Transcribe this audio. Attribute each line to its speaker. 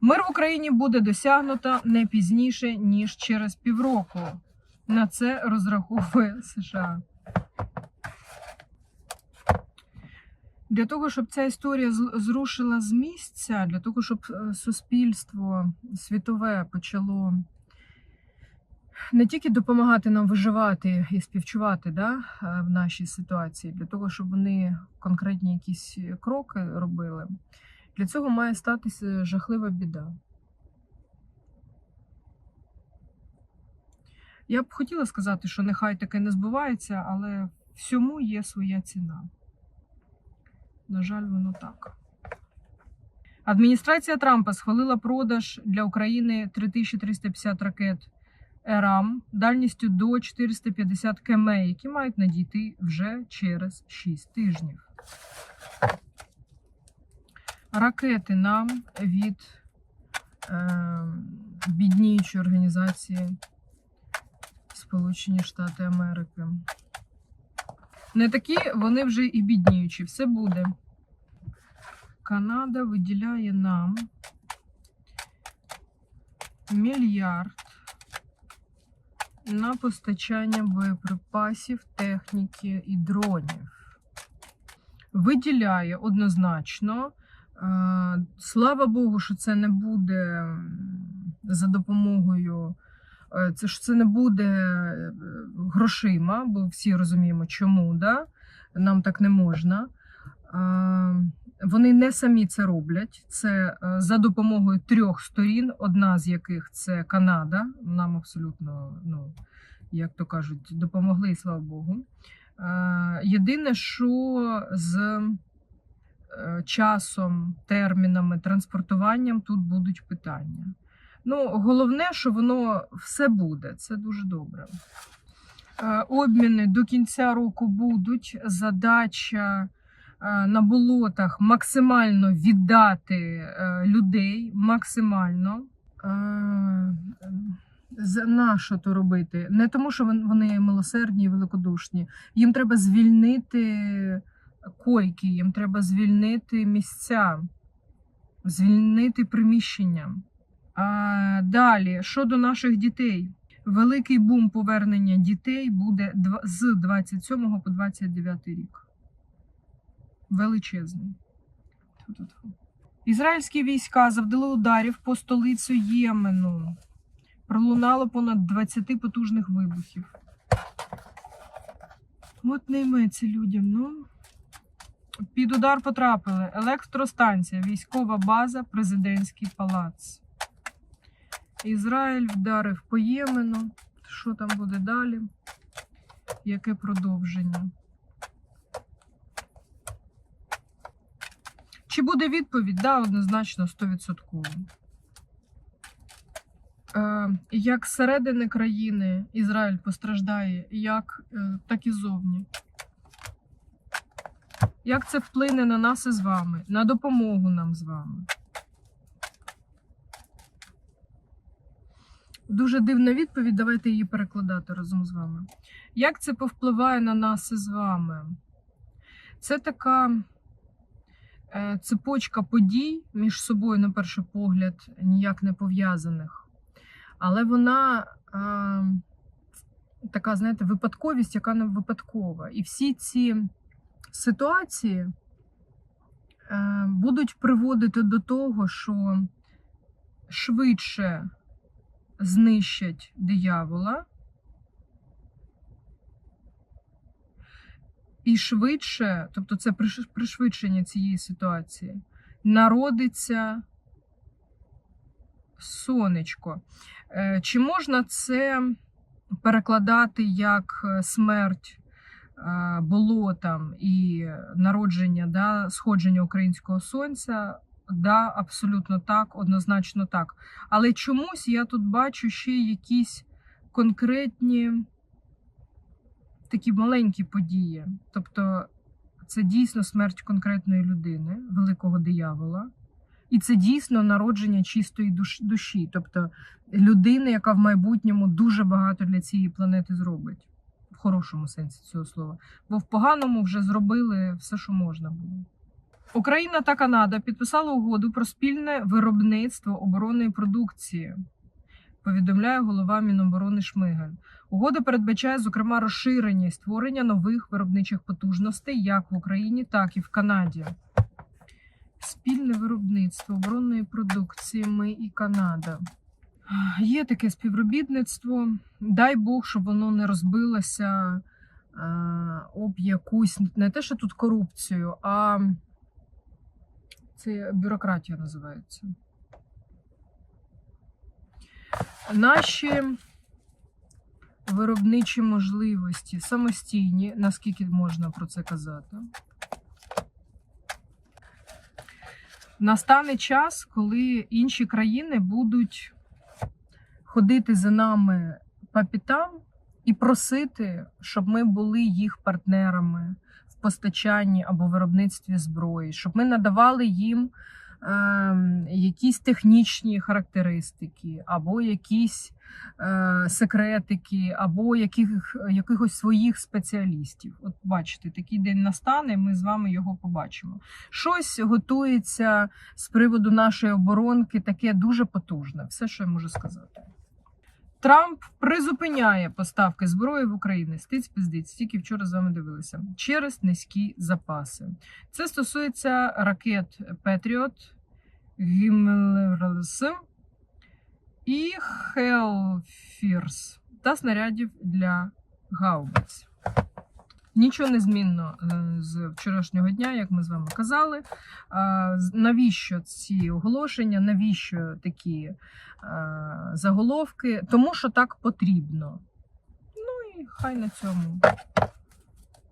Speaker 1: Мир в Україні буде досягнуто не пізніше, ніж через півроку. На це розраховує США. Для того, щоб ця історія зрушила з місця, для того, щоб е, суспільство світове почало не тільки допомагати нам виживати і співчувати да, е, в нашій ситуації, для того, щоб вони конкретні якісь кроки робили, для цього має статися жахлива біда. Я б хотіла сказати, що нехай таке не збувається, але всьому є своя ціна. На жаль, воно так. Адміністрація Трампа схвалила продаж для України 3350 ракет ЕРАМ дальністю до 450 км, які мають надійти вже через 6 тижнів. Ракети нам від е, бідніючої організації Сполучені Штати Америки. Не такі, вони вже і бідніючі. Все буде. Канада виділяє нам мільярд на постачання боєприпасів, техніки і дронів. Виділяє однозначно. Е, Слава Богу, що це не буде за допомогою. е, Це ж це не буде е, грошима, бо всі розуміємо, чому да? нам так не можна. Вони не самі це роблять. Це за допомогою трьох сторін, одна з яких це Канада. Нам абсолютно, ну, як то кажуть, допомогли, слава Богу. Єдине, що з часом, термінами, транспортуванням тут будуть питання. Ну, головне, що воно все буде. Це дуже добре. Е, Обміни до кінця року будуть. Задача е, на болотах максимально віддати е, людей, максимально. Е, На що то робити? Не тому, що вони милосердні і великодушні. Їм треба звільнити койки, їм треба звільнити місця, звільнити приміщення. А, далі, щодо наших дітей, великий бум повернення дітей буде з 27 по 29 рік. Величезний. Ізраїльські війська завдали ударів по столицю Ємену. Пролунало понад 20 потужних вибухів. От нейметься людям. Ну, під удар потрапили електростанція, військова база, президентський палац. Ізраїль вдарив по Ємену. Що там буде далі? Яке продовження? Чи буде відповідь? Да, однозначно 100%. Е, як зсередини країни Ізраїль постраждає, як, е, так і зовні. Як це вплине на нас із вами, на допомогу нам з вами? Дуже дивна відповідь, давайте її перекладати разом з вами. Як це повпливає на нас із вами? Це така е, цепочка подій між собою, на перший погляд, ніяк не пов'язаних. Але вона е, така, знаєте, випадковість, яка не випадкова. І всі ці ситуації е, будуть приводити до того, що швидше знищать диявола і швидше, тобто це приш- пришвидшення цієї ситуації, народиться сонечко. Е, Чи можна це перекладати як е, смерть болотам і народження, да, сходження українського сонця? Да, абсолютно так, однозначно так. Але чомусь я тут бачу ще якісь конкретні такі маленькі події. Тобто це дійсно смерть конкретної людини, великого диявола. І це дійсно народження чистої душ- душі, тобто людини, яка в майбутньому дуже багато для цієї планети зробить, в хорошому сенсі цього слова. Бо в поганому вже зробили все, що можна було. Україна та Канада підписали угоду про спільне виробництво оборонної продукції. Повідомляє голова Міноборони Шмигаль. Угода передбачає, зокрема, розширення і створення нових виробничих потужностей як в Україні, так і в Канаді. Спільне виробництво оборонної продукції ми і Канада. Є таке співробітництво. Дай Бог, щоб воно не розбилося об якусь не те, що тут корупцію, а це бюрократія називається. Наші виробничі можливості самостійні, наскільки можна про це казати. Настане час, коли інші країни будуть ходити за нами по пітам і просити, щоб ми були їх партнерами в постачанні або виробництві зброї, щоб ми надавали їм е, якісь технічні характеристики, або якісь е, секретики, або яких, якихось своїх спеціалістів. От бачите, такий день настане, ми з вами його побачимо. Щось готується з приводу нашої оборонки, таке дуже потужне. Все, що я можу сказати. Трамп призупиняє поставки зброї в Україну. Стиць пиздиць, тільки вчора з вами дивилися через низькі запаси. Це стосується ракет Петріот, Гіммелерс і Хелфірс та снарядів для гаубиць. Нічого не змінно е, з вчорашнього дня, як ми з вами казали. Навіщо ці оголошення? Навіщо такі е, заголовки? Тому що так потрібно. Ну і хай на цьому